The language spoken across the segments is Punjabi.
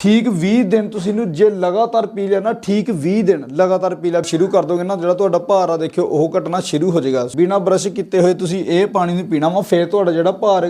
ਠੀਕ 20 ਦਿਨ ਤੁਸੀਂ ਇਹਨੂੰ ਜੇ ਲਗਾਤਾਰ ਪੀ ਲਿਆ ਨਾ, ਠੀਕ 20 ਦਿਨ ਲਗਾਤਾਰ ਪੀ ਲਿਆ, ਸ਼ੁਰੂ ਕਰ ਦੋਗੇ ਨਾ, ਜਿਹੜਾ ਤੁਹਾਡਾ ਭਾਰ ਆ, ਦੇਖਿਓ, ਉਹ ਘਟਣਾ ਸ਼ੁਰੂ ਹੋ ਜਾਏਗਾ। ਬਿਨਾ ਬਰਸ਼ ਕੀਤੇ ਹੋਏ ਤੁਸੀਂ ਇਹ ਪਾਣੀ ਨੂੰ ਪੀਣਾ ਵਾ, ਫੇਰ ਤੁਹਾਡਾ ਜਿਹੜਾ ਭਾਰ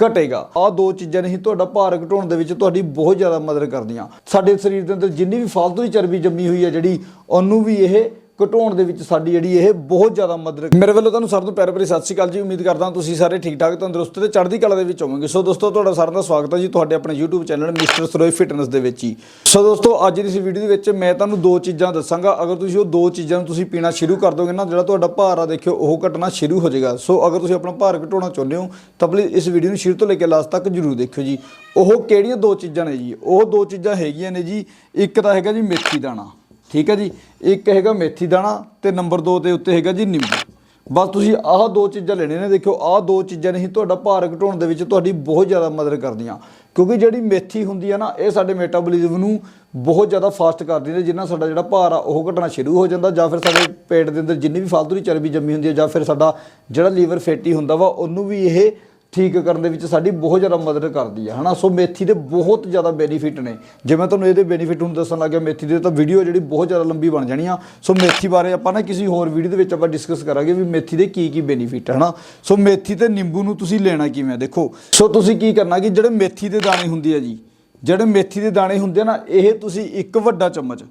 ਘਟੇਗਾ। ਆ ਦੋ ਚੀਜ਼ਾਂ ਨਹੀਂ ਤੁਹਾਡਾ ਭਾਰ ਘਟਾਉਣ ਦੇ ਵਿੱਚ ਤੁਹਾਡੀ ਬਹੁਤ ਜ਼ਿਆਦਾ ਮਦਦ ਕਰਦੀਆਂ। ਸਾਡੇ ਸਰੀਰ ਦੇ ਅੰਦਰ ਜਿੰਨੀ ਵੀ ਫਾਲਤੂ ਦੀ ਚਰਬੀ ਜੰਮੀ ਹੋਈ ਹੈ ਜਿਹੜੀ, ਉਹਨੂੰ ਵੀ ਇਹ ਘਟਾਉਣ ਦੇ ਵਿੱਚ ਸਾਡੀ ਜਿਹੜੀ ਇਹ ਬਹੁਤ ਜ਼ਿਆਦਾ ਮਦਦ ਮੇਰੇ ਵੱਲੋਂ ਤੁਹਾਨੂੰ ਸਾਰਿਆਂ ਨੂੰ ਪਿਆਰ ਭਰੀ ਸਤਿ ਸ਼੍ਰੀ ਅਕਾਲ ਜੀ। ਉਮੀਦ ਕਰਦਾ ਤੁਸੀਂ ਸਾਰੇ ਠੀਕ ਠਾਕ, ਤੰਦਰੁਸਤ ਤੇ ਚੜ੍ਹਦੀ ਕਲਾ ਦੇ ਵਿੱਚ ਹੋਵੋਗੇ। ਸੋ ਦੋਸਤੋ, ਤੁਹਾਡਾ ਸਾਰਿਆਂ ਦਾ ਸਵਾਗਤ ਹੈ ਜੀ ਤੁਹਾਡੇ ਆਪਣੇ YouTube channel mister Saroye fitness ਦੇ ਵਿੱਚ ਹੀ ਸੋ ਦੋਸਤੋ, ਅੱਜ ਦੀ ਇਸ ਵੀਡੀਓ ਦੇ ਵਿੱਚ ਮੈਂ ਤੁਹਾਨੂੰ ਦੋ ਚੀਜ਼ਾਂ ਦੱਸਾਂਗਾ। ਅਗਰ ਤੁਸੀਂ ਉਹ ਦੋ ਚੀਜ਼ਾਂ ਨੂੰ ਤੁਸੀਂ ਪੀਣਾ ਸ਼ੁਰੂ ਕਰ ਦੋਗੇ ਨਾ, ਜਿਹੜਾ ਤੁਹਾਡਾ ਭਾਰ ਆ ਦੇਖਿਓ, ਉਹ ਘਟਣਾ ਸ਼ੁਰੂ ਹੋ ਜਾਏਗਾ। ਸੋ ਅਗਰ ਤੁਸੀਂ ਆਪਣਾ ਭਾਰ ਘਟਾਉਣਾ ਚਾਹੁੰਦੇ ਹੋ, ਤਾਂ ਪਲੀਜ਼ ਇਸ ਵੀਡੀਓ ਨੂੰ ਸ਼ੁਰੂ ਤੋਂ ਲੈ ਕੇ ਲਾਸਟ ਤੱਕ ਜਰੂਰ ਦੇਖਿਓ ਜੀ। ਉਹ ਕਿਹੜੀਆਂ ਦੋ ਚੀਜ਼ਾਂ ਨੇ ਜੀ? ਉਹ ਦੋ ਚੀਜ਼ਾਂ ਹੈਗੀਆਂ ਨੇ ਜੀ। ਇੱਕ ਤਾਂ ਹੈਗਾ ਜੀ ਮੇਥੀ ਦਾਣਾ। ਠੀਕ ਹੈ ਜੀ? ਇੱਕ ਹੈਗਾ ਮੇਥੀ ਦਾਣਾ ਤੇ ਨੰਬਰ 2 ਦੇ ਉੱਤੇ ਹੈਗਾ ਜੀ ਨਿੰਬੂ। ਬਸ ਤੁਸੀਂ ਆਹ ਦੋ ਚੀਜ਼ਾਂ ਲੈਣੀਆਂ ਨੇ, ਦੇਖਿਓ, ਆਹ ਦੋ ਚੀਜ਼ਾਂ ਨਹੀਂ ਤੁਹਾਡਾ ਭਾਰ ਘਟਾਉਣ ਦੇ ਵਿੱਚ ਤੁਹਾਡੀ ਬਹੁਤ ਜ਼ਿਆਦਾ ਮਦਦ ਕਰਦੀਆਂ। ਕਿਉਂਕਿ ਜਿਹੜੀ ਮੇਥੀ ਹੁੰਦੀ ਆ ਨਾ, ਇਹ ਸਾਡੇ ਮੈਟਾਬੋਲਿਜ਼ਮ ਨੂੰ ਬਹੁਤ ਜ਼ਿਆਦਾ ਫਾਸਟ ਕਰਦੀ ਨੇ, ਜਿੰਨਾ ਸਾਡਾ ਜਿਹੜਾ ਭਾਰ ਆ, ਉਹ ਘਟਣਾ ਸ਼ੁਰੂ ਹੋ ਜਾਂਦਾ, ਜਾਂ ਫਿਰ ਸਾਡੇ ਪੇਟ ਦੇ ਅੰਦਰ ਜਿੰਨੀ ਵੀ ਫਾਲਤੂ ਦੀ ਚਰਬੀ ਜੰਮੀ ਹੁੰਦੀ ਹੈ ਜਾਂ ਫਿਰ ਸਾਡਾ ਜਿਹੜਾ ਲੀਵਰ ਫੈਟੀ ਹੁੰਦਾ ਵਾ, ਉਹਨੂੰ ਵੀ ਇਹ ਠੀਕ ਕਰਨ ਦੇ ਵਿੱਚ ਸਾਡੀ ਬਹੁਤ ਜ਼ਿਆਦਾ ਮਦਦ ਕਰਦੀ ਹੈ ਹਨਾ? ਸੋ ਮੇਥੀ ਦੇ ਬਹੁਤ ਜ਼ਿਆਦਾ ਬੈਨੀਫਿਟ ਨੇ। ਜੇ ਮੈਂ ਤੁਹਾਨੂੰ ਇਹਦੇ ਬੈਨੀਫਿਟ ਹੁਣ ਦੱਸਣ ਲੱਗਿਆ ਮੇਥੀ ਦੇ, ਤਾਂ ਵੀਡੀਓ ਜਿਹੜੀ ਬਹੁਤ ਜ਼ਿਆਦਾ ਲੰਬੀ ਬਣ ਜਾਣੀ ਆ। ਸੋ ਮੇਥੀ ਬਾਰੇ ਆਪਾਂ ਨਾ ਕਿਸੇ ਹੋਰ ਵੀਡੀਓ ਦੇ ਵਿੱਚ ਆਪਾਂ ਡਿਸਕਸ ਕਰਾਂਗੇ ਵੀ ਮੇਥੀ ਦੇ ਕੀ ਕੀ ਬੈਨੀਫਿਟ ਹਨਾ? ਸੋ ਮੇਥੀ ਤੇ ਨਿੰਬੂ ਨੂੰ ਤੁਸੀਂ ਲੈਣਾ ਕਿਵੇਂ ਦੇਖੋ? ਸੋ ਤੁਸੀਂ ਕੀ ਕਰਨਾ ਕਿ ਜਿਹੜੇ ਮੇਥੀ ਦੇ ਦਾਣੇ ਹੁੰਦੇ ਆ ਜੀ, ਜਿਹੜੇ ਮੇਥੀ ਦੇ ਦਾਣੇ ਹੁੰਦੇ ਆ ਨਾ, ਇਹ ਤੁਸੀਂ ਇੱਕ ਵੱਡਾ ਚਮਚ,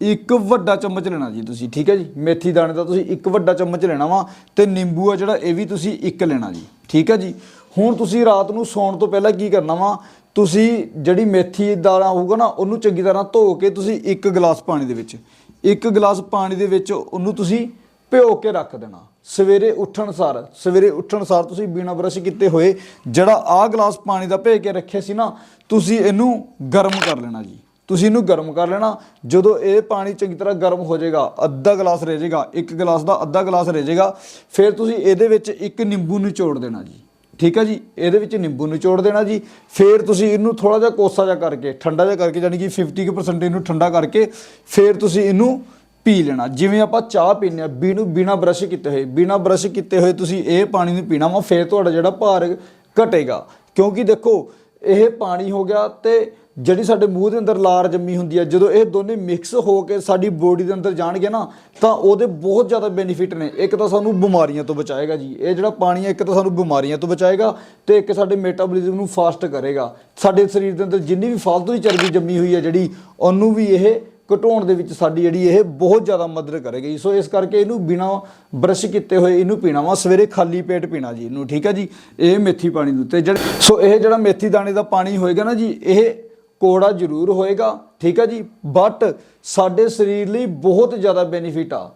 ਇੱਕ ਵੱਡਾ ਚਮਚ ਲੈਣਾ ਜੀ ਤੁਸੀਂ, ਠੀਕ ਹੈ ਜੀ? ਮੇਥੀ ਦਾਣੇ ਦਾ ਤੁਸੀਂ ਇੱਕ ਵੱਡਾ ਚਮਚ ਲੈਣਾ ਵਾ ਤੇ ਨਿੰਬੂ ਆ ਜਿਹੜਾ, ਇਹ ਵੀ ਤੁਸੀਂ ਇੱਕ ਲੈਣਾ ਜੀ, ਠੀਕ ਹੈ ਜੀ? ਹੁਣ ਤੁਸੀਂ ਰਾਤ ਨੂੰ ਸੌਣ ਤੋਂ ਪਹਿਲਾਂ ਕੀ ਕਰਨਾ ਵਾ? ਤੁਸੀਂ ਜਿਹੜੀ ਮੇਥੀ ਦਾਣਾ ਹੋਊਗਾ ਨਾ, ਉਹਨੂੰ ਚੰਗੀ ਤਰ੍ਹਾਂ ਧੋ ਕੇ ਤੁਸੀਂ ਇੱਕ ਗਲਾਸ ਪਾਣੀ ਦੇ ਵਿੱਚ, ਇੱਕ ਗਲਾਸ ਪਾਣੀ ਦੇ ਵਿੱਚ ਉਹਨੂੰ ਤੁਸੀਂ ਭਿਓ ਕੇ ਰੱਖ ਦੇਣਾ। ਸਵੇਰੇ ਉੱਠਣ ਸਾਰ, ਸਵੇਰੇ ਉੱਠਣ ਸਾਰ ਤੁਸੀਂ ਬਿਨਾਂ ਬਰਸ਼ ਕੀਤੇ ਹੋਏ ਜਿਹੜਾ ਆਹ ਗਲਾਸ ਪਾਣੀ ਦਾ ਭੇ ਕੇ ਰੱਖਿਆ ਸੀ ਨਾ, ਤੁਸੀਂ ਇਹਨੂੰ ਗਰਮ ਕਰ ਲੈਣਾ ਜੀ। ਤੁਸੀਂ ਇਹਨੂੰ ਗਰਮ ਕਰ ਲੈਣਾ, ਜਦੋਂ ਇਹ ਪਾਣੀ ਚੰਗੀ ਤਰ੍ਹਾਂ ਗਰਮ ਹੋ ਜਾਏਗਾ, ਅੱਧਾ ਗਲਾਸ ਰਹਿ ਜਾਏਗਾ, ਇੱਕ ਗਲਾਸ ਦਾ ਅੱਧਾ ਗਲਾਸ ਰਹਿ ਜਾਏਗਾ, ਫਿਰ ਤੁਸੀਂ ਇਹਦੇ ਵਿੱਚ ਇੱਕ ਨਿੰਬੂ ਨਿਚੋੜ ਦੇਣਾ ਜੀ। ਠੀਕ ਹੈ ਜੀ? ਇਹਦੇ ਵਿੱਚ ਨਿੰਬੂ ਨਿਚੋੜ ਦੇਣਾ ਜੀ। ਫਿਰ ਤੁਸੀਂ ਇਹਨੂੰ ਥੋੜਾ ਜਿਹਾ ਕੋਸਾ ਜਿਹਾ ਕਰਕੇ, ਠੰਡਾ ਜਿਹਾ ਕਰਕੇ ਯਾਨੀ ਕਿ 50% ਇਹਨੂੰ ਠੰਡਾ ਕਰਕੇ, ਫਿਰ ਤੁਸੀਂ ਇਹਨੂੰ ਪੀ ਲੈਣਾ। ਜਿਵੇਂ ਆਪਾਂ ਚਾਹ ਪੀਂਦੇ ਆ ਬੀਨੂੰ ਬਿਨਾ ਬਰਸ਼ ਕੀਤੇ ਹੋਏ, ਬਿਨਾ ਬਰਸ਼ ਕੀਤੇ ਹੋਏ ਤੁਸੀਂ ਇਹ ਪਾਣੀ ਨੂੰ ਪੀਣਾ ਵਾ, ਫਿਰ ਤੁਹਾਡਾ ਜਿਹੜਾ ਭਾਰ ਘਟੇਗਾ। ਕਿਉਂਕਿ ਦੇਖੋ, ਇਹ ਪਾਣੀ ਹੋ ਗਿਆ ਤੇ ਜਿਹੜੀ ਸਾਡੇ ਮੂੰਹ ਦੇ ਅੰਦਰ ਲਾਰ ਜੰਮੀ ਹੁੰਦੀ ਹੈ ਜਦੋਂ ਇਹ ਦੋਨੇ ਮਿਕਸ ਹੋ ਕੇ ਸਾਡੀ ਬੋਡੀ ਦੇ ਅੰਦਰ ਜਾਣਗੇ ਨਾ, ਤਾਂ ਉਹਦੇ ਬਹੁਤ ਜ਼ਿਆਦਾ ਬੈਨੀਫਿਟ ਨੇ। ਇੱਕ ਤਾਂ ਸਾਨੂੰ ਬਿਮਾਰੀਆਂ ਤੋਂ ਬਚਾਏਗਾ ਜੀ। ਇਹ ਜਿਹੜਾ ਪਾਣੀ ਹੈ ਇੱਕ ਤਾਂ ਸਾਨੂੰ ਬਿਮਾਰੀਆਂ ਤੋਂ ਬਚਾਏਗਾ ਤੇ ਇੱਕ ਸਾਡੇ ਮੈਟਾਬੋਲਿਜ਼ਮ ਨੂੰ ਫਾਸਟ ਕਰੇਗਾ। ਸਾਡੇ ਸਰੀਰ ਦੇ ਅੰਦਰ ਜਿੰਨੀ ਵੀ ਫਾਲਤੂ ਦੀ ਚਰਬੀ ਜੰਮੀ ਹੋਈ ਹੈ ਜਿਹੜੀ, ਉਹਨੂੰ ਵੀ ਇਹ ਘਟਾਉਣ ਦੇ ਵਿੱਚ ਸਾਡੀ ਜਿਹੜੀ ਇਹ ਬਹੁਤ ਜ਼ਿਆਦਾ ਮਦਦ ਕਰੇਗੀ। ਸੋ ਇਸ ਕਰਕੇ ਇਹਨੂੰ ਬਿਨਾ ਬਰਸ਼ ਕੀਤੇ ਹੋਏ ਇਹਨੂੰ ਪੀਣਾ ਵਾ, ਸਵੇਰੇ ਖਾਲੀ ਪੇਟ ਪੀਣਾ ਜੀ ਇਹਨੂੰ, ਠੀਕ ਹੈ ਜੀ? ਇਹ ਮੇਥੀ ਪਾਣੀ ਨੂੰ ਤੇ ਜਿਹੜਾ ਸੋ ਇਹ ਜਿਹੜਾ ਮੇਥੀ ਦਾਣੇ ਦਾ ਪਾਣੀ ਹੋਏਗਾ ਨਾ ਜੀ, ਇਹ ਕੋੜਾ ਜ਼ਰੂਰ ਹੋਏਗਾ, ਠੀਕ ਹੈ ਜੀ? ਬਟ ਸਾਡੇ ਸਰੀਰ ਲਈ ਬਹੁਤ ਜ਼ਿਆਦਾ ਬੈਨੀਫਿਟ ਆ।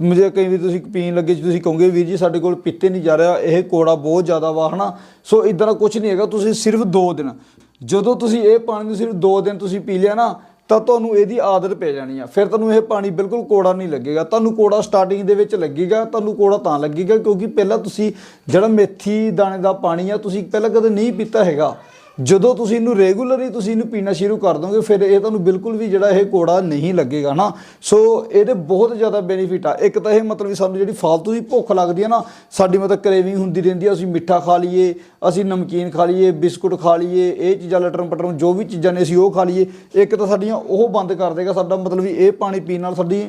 ਮੁਝੇ ਕਈ ਵੀ ਤੁਸੀਂ ਪੀਣ ਲੱਗੇ ਜੀ, ਤੁਸੀਂ ਕਹੋਗੇ ਵੀਰ ਜੀ ਸਾਡੇ ਕੋਲ ਪੀਤੇ ਨਹੀਂ ਜਾ ਰਿਹਾ, ਇਹ ਕੋੜਾ ਬਹੁਤ ਜ਼ਿਆਦਾ ਵਾ, ਹਨਾ? ਸੋ ਇਦਾਂ ਦਾ ਕੁਝ ਨਹੀਂ ਹੈਗਾ, ਤੁਸੀਂ ਸਿਰਫ 2 ਦਿਨ। ਜਦੋਂ ਤੁਸੀਂ ਇਹ ਪਾਣੀ ਨੂੰ ਸਿਰਫ 2 ਦਿਨ ਤੁਸੀਂ ਪੀ ਲਿਆ ਨਾ, ਤਾਂ ਤੁਹਾਨੂੰ ਇਹਦੀ ਆਦਤ ਪੈ ਜਾਣੀ ਆ। ਫਿਰ ਤੁਹਾਨੂੰ ਇਹ ਪਾਣੀ ਬਿਲਕੁਲ ਕੋੜਾ ਨਹੀਂ ਲੱਗੇਗਾ। ਤੁਹਾਨੂੰ ਕੋੜਾ ਸਟਾਰਟਿੰਗ ਦੇ ਵਿੱਚ ਲੱਗੇਗਾ, ਤੁਹਾਨੂੰ ਕੋੜਾ ਤਾਂ ਲੱਗੇਗਾ, ਕਿਉਂਕਿ ਪਹਿਲਾਂ ਤੁਸੀਂ ਜਿਹੜਾ ਮੇਥੀ ਦਾਣੇ ਦਾ ਪਾਣੀ ਆ, ਤੁਸੀਂ ਪਹਿਲਾਂ ਕਦੇ ਨਹੀਂ ਪੀਤਾ ਹੈਗਾ। ਜਦੋਂ ਤੁਸੀਂ ਇਹਨੂੰ ਰੈਗੂਲਰਲੀ ਤੁਸੀਂ ਇਹਨੂੰ ਪੀਣਾ ਸ਼ੁਰੂ ਕਰ ਦੋਗੇ, ਫਿਰ ਇਹ ਤੁਹਾਨੂੰ ਬਿਲਕੁਲ ਵੀ ਜਿਹੜਾ ਇਹ ਕੋੜਾ ਨਹੀਂ ਲੱਗੇਗਾ ਨਾ। ਸੋ ਇਹਦੇ ਬਹੁਤ ਜ਼ਿਆਦਾ ਬੈਨੀਫਿਟ ਆ। ਇੱਕ ਤਾਂ ਇਹ ਮਤਲਬ ਵੀ ਸਾਨੂੰ ਜਿਹੜੀ ਫਾਲਤੂ ਦੀ ਭੁੱਖ ਲੱਗਦੀ ਹੈ ਨਾ, ਸਾਡੀ ਮਤਲਬ ਕਰੇਵਿੰਗ ਹੁੰਦੀ ਰਹਿੰਦੀ ਆ, ਅਸੀਂ ਮਿੱਠਾ ਖਾ ਲਈਏ, ਅਸੀਂ ਨਮਕੀਨ ਖਾ ਲਈਏ, ਬਿਸਕੁਟ ਖਾ ਲਈਏ, ਇਹ ਚੀਜ਼ਾਂ ਲਟਰਮ ਪਟਰਮ ਜੋ ਵੀ ਚੀਜ਼ਾਂ ਨੇ ਅਸੀਂ ਉਹ ਖਾ ਲਈਏ। ਇੱਕ ਤਾਂ ਸਾਡੀਆਂ ਉਹ ਬੰਦ ਕਰ ਦੇਗਾ, ਸਾਡਾ ਮਤਲਬ ਵੀ ਇਹ ਪਾਣੀ ਪੀਣ ਨਾਲ ਸਾਡੀ,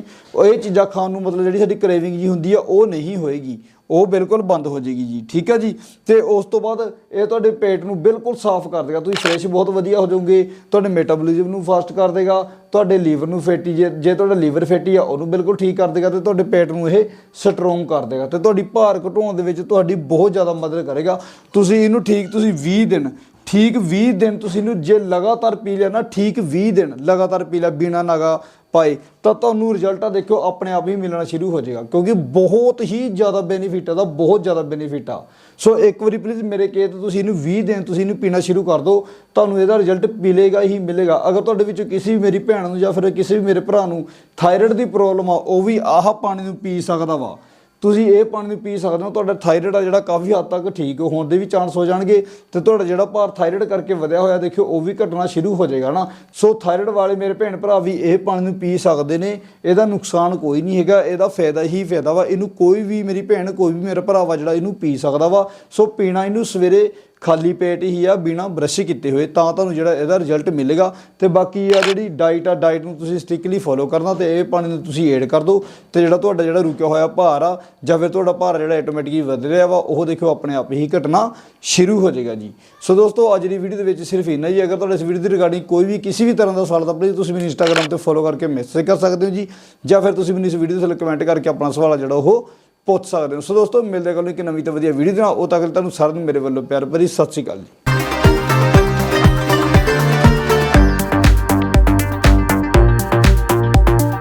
ਇਹ ਚੀਜ਼ਾਂ ਖਾਣ ਨੂੰ ਮਤਲਬ ਜਿਹੜੀ ਸਾਡੀ ਕਰੇਵਿੰਗ ਜੀ ਹੁੰਦੀ ਆ, ਉਹ ਨਹੀਂ ਹੋਏਗੀ। ਉਹ ਬਿਲਕੁਲ ਬੰਦ ਹੋ ਜਾਏਗੀ ਜੀ। ਠੀਕ ਹੈ ਜੀ? ਤੇ ਉਸ ਤੋਂ ਬਾਅਦ ਇਹ ਤੁਹਾਡੇ ਪੇਟ ਨੂੰ ਬਿਲਕੁਲ ਸਾਫ਼ ਕਰ ਦੇਗਾ। ਤੁਸੀਂ ਫਰੈਸ਼ ਬਹੁਤ ਵਧੀਆ ਹੋ ਜਾਓਗੇ। ਤੁਹਾਡੇ ਮੈਟਾਬੋਲਿਜ਼ਮ ਨੂੰ ਫਾਸਟ ਕਰ ਦੇਗਾ। ਤੁਹਾਡੇ ਲੀਵਰ ਨੂੰ ਫੈਟੀ ਜੇ ਜੇ ਤੁਹਾਡਾ ਲੀਵਰ ਫੈਟੀ ਆ, ਉਹਨੂੰ ਬਿਲਕੁਲ ਠੀਕ ਕਰ ਦੇਗਾ ਤੇ ਤੁਹਾਡੇ ਪੇਟ ਨੂੰ ਇਹ ਸਟਰੋਂਗ ਕਰ ਦੇਗਾ। ਤੇ ਤੁਹਾਡੀ ਭਾਰ ਘਟਾਉਣ ਦੇ ਵਿੱਚ ਤੁਹਾਡੀ ਬਹੁਤ ਜ਼ਿਆਦਾ ਮਦਦ ਕਰੇਗਾ। ਤੁਸੀਂ ਇਹਨੂੰ ਠੀਕ ਤੁਸੀਂ 20 ਦਿਨ ਠੀਕ 20 ਦਿਨ ਤੁਸੀਂ ਇਹਨੂੰ ਜੇ ਲਗਾਤਾਰ ਪੀ ਲਿਆ ਨਾ, ਠੀਕ 20 ਦਿਨ ਲਗਾਤਾਰ ਪੀ ਲਿਆ, ਬਿਨਾ ਨਾਗਾ ਪਾਏ, ਤਾਂ ਤੁਹਾਨੂੰ ਰਿਜ਼ਲਟ ਆ ਦੇਖੋ ਆਪਣੇ ਆਪ ਹੀ ਮਿਲਣਾ ਸ਼ੁਰੂ ਹੋ ਜਾਏਗਾ। ਕਿਉਂਕਿ ਬਹੁਤ ਹੀ ਜ਼ਿਆਦਾ ਬੈਨੀਫਿਟ ਆ ਦਾ ਬਹੁਤ ਜ਼ਿਆਦਾ ਬੈਨੀਫਿਟ ਆ। ਸੋ ਇੱਕ ਵਾਰੀ ਪਲੀਜ਼ ਮੇਰੇ ਕਹੇ ਤਾਂ ਤੁਸੀਂ ਇਹਨੂੰ 20 ਦਿਨ ਤੁਸੀਂ ਇਹਨੂੰ ਪੀਣਾ ਸ਼ੁਰੂ ਕਰ ਦਿਓ, ਤੁਹਾਨੂੰ ਇਹਦਾ ਰਿਜ਼ਲਟ ਮਿਲੇਗਾ ਹੀ ਮਿਲੇਗਾ। ਅਗਰ ਤੁਹਾਡੇ ਵਿੱਚੋਂ ਕਿਸੇ ਵੀ ਮੇਰੀ ਭੈਣ ਨੂੰ ਜਾਂ ਫਿਰ ਕਿਸੇ ਵੀ ਮੇਰੇ ਭਰਾ ਨੂੰ ਥਾਇਰਾਇਡ ਦੀ ਪ੍ਰੋਬਲਮ ਆ, ਉਹ ਵੀ ਆਹ ਪਾਣੀ ਨੂੰ ਪੀ ਸਕਦਾ ਵਾ। ਤੁਸੀਂ ਇਹ ਪਾਣੀ ਨੂੰ ਪੀ ਸਕਦੇ ਹੋ, ਤੁਹਾਡਾ ਥਾਇਰਾਇਡ ਆ ਜਿਹੜਾ ਕਾਫੀ ਹੱਦ ਤੱਕ ਠੀਕ ਹੋਣ ਦੇ ਵੀ ਚਾਂਸ ਹੋ ਜਾਣਗੇ ਤੇ ਤੁਹਾਡਾ ਜਿਹੜਾ ਭਾਰ ਥਾਇਰਾਇਡ ਕਰਕੇ ਵਧਿਆ ਹੋਇਆ ਦੇਖਿਓ, ਉਹ ਵੀ ਘਟਣਾ ਸ਼ੁਰੂ ਹੋ ਜਾਏਗਾ ਨਾ ਸੋ ਥਾਇਰਾਇਡ ਵਾਲੇ ਮੇਰੇ ਭੈਣ ਭਰਾ ਵੀ ਇਹ ਪਾਣੀ ਨੂੰ ਪੀ ਸਕਦੇ ਨੇ, ਇਹਦਾ ਨੁਕਸਾਨ ਕੋਈ ਨਹੀਂ ਹੈਗਾ, ਇਹਦਾ ਫਾਇਦਾ ਹੀ ਫਾਇਦਾ ਵਾ, ਇਹਨੂੰ ਕੋਈ ਵੀ ਮੇਰੀ ਭੈਣ, ਕੋਈ ਵੀ ਮੇਰਾ ਭਰਾ ਵਾ ਜਿਹੜਾ ਇਹਨੂੰ ਪੀ ਸਕਦਾ ਵਾ। ਸੋ ਪੀਣਾ ਇਹਨੂੰ ਸਵੇਰੇ ਖਾਲੀ ਪੇਟ ਹੀ ਆ, ਬਿਨਾ ਬ੍ਰਸ਼ ਕੀਤੇ ਹੋਏ, ਤਾਂ ਤੁਹਾਨੂੰ ਜਿਹੜਾ ਇਹਦਾ ਰਿਜ਼ਲਟ ਮਿਲੇਗਾ। ਤੇ ਬਾਕੀ ਆ ਜਿਹੜੀ ਡਾਈਟ ਆ ਡਾਈਟ ਨੂੰ ਤੁਸੀਂ ਸਟ੍ਰਿਕਲੀ ਫੋਲੋ ਕਰਨਾ ਤੇ ਇਹ ਪਾਣੀ ਨੂੰ ਤੁਸੀਂ ਐਡ ਕਰ ਦਿਓ ਤੇ ਜਿਹੜਾ ਤੁਹਾਡਾ ਜਿਹੜਾ ਰੁਕਿਆ ਹੋਇਆ ਭਾਰ ਆ, ਜਾਂ ਫਿਰ ਤੁਹਾਡਾ ਭਾਰ ਜਿਹੜਾ ਆਟੋਮੈਟਿਕਲੀ ਵਧ ਰਿਹਾ ਵਾ, ਉਹ ਦੇਖੋ ਆਪਣੇ ਆਪ ਹੀ ਘਟਣਾ ਸ਼ੁਰੂ ਹੋ ਜਾਏਗਾ ਜੀ। ਸੋ ਦੋਸਤੋ, ਅੱਜ ਦੀ ਵੀਡੀਓ ਦੇ ਵਿੱਚ ਸਿਰਫ ਇੰਨਾ ਹੀ। ਅਗਰ ਤੁਹਾਡੇ ਇਸ ਵੀਡੀਓ ਦੀ ਰਿਗਾਰਡਿੰਗ ਕੋਈ ਵੀ ਕਿਸੇ ਵੀ ਤਰ੍ਹਾਂ ਦਾ ਸਵਾਲ ਤਾਂ ਪਲੀਜ਼ ਤੁਸੀਂ ਮੈਨੂੰ ਇੰਸਟਾਗ੍ਰam ਤੇ ਫੋਲੋ ਕਰਕੇ ਮੈਸੇਜ ਕਰ ਸਕਦੇ ਹੋ ਜੀ। ਜਾਂ ਫਿਰ ਤੁਸੀਂ ਮੈਨੂੰ ਇਸ ਵੀਡੀਓ ਦੇ ਥੱਲੇ ਕਮੈਂਟ ਕਰਕੇ ਆਪਣਾ ਸਵਾਲ ਆ ਜਿਹੜਾ ਉਹ ਪੁੱਛ ਸਕਦੇ ਹੋ। ਸੋ ਦੋਸਤੋ, ਮਿਲਦੇ ਹਾਂ ਨੂੰ ਇੱਕ ਨਵੀਂ ਤੇ ਵਧੀਆ ਵੀਡੀਓ ਦੇ ਨਾਲ। ਉਹ ਤੱਕ ਤੁਹਾਨੂੰ ਸਾਰਿਆਂ ਨੂੰ ਮੇਰੇ ਵੱਲੋਂ ਪਿਆਰ ਭਰੀ ਸਤਿ ਸ਼੍ਰੀ ਅਕਾਲ ਜੀ।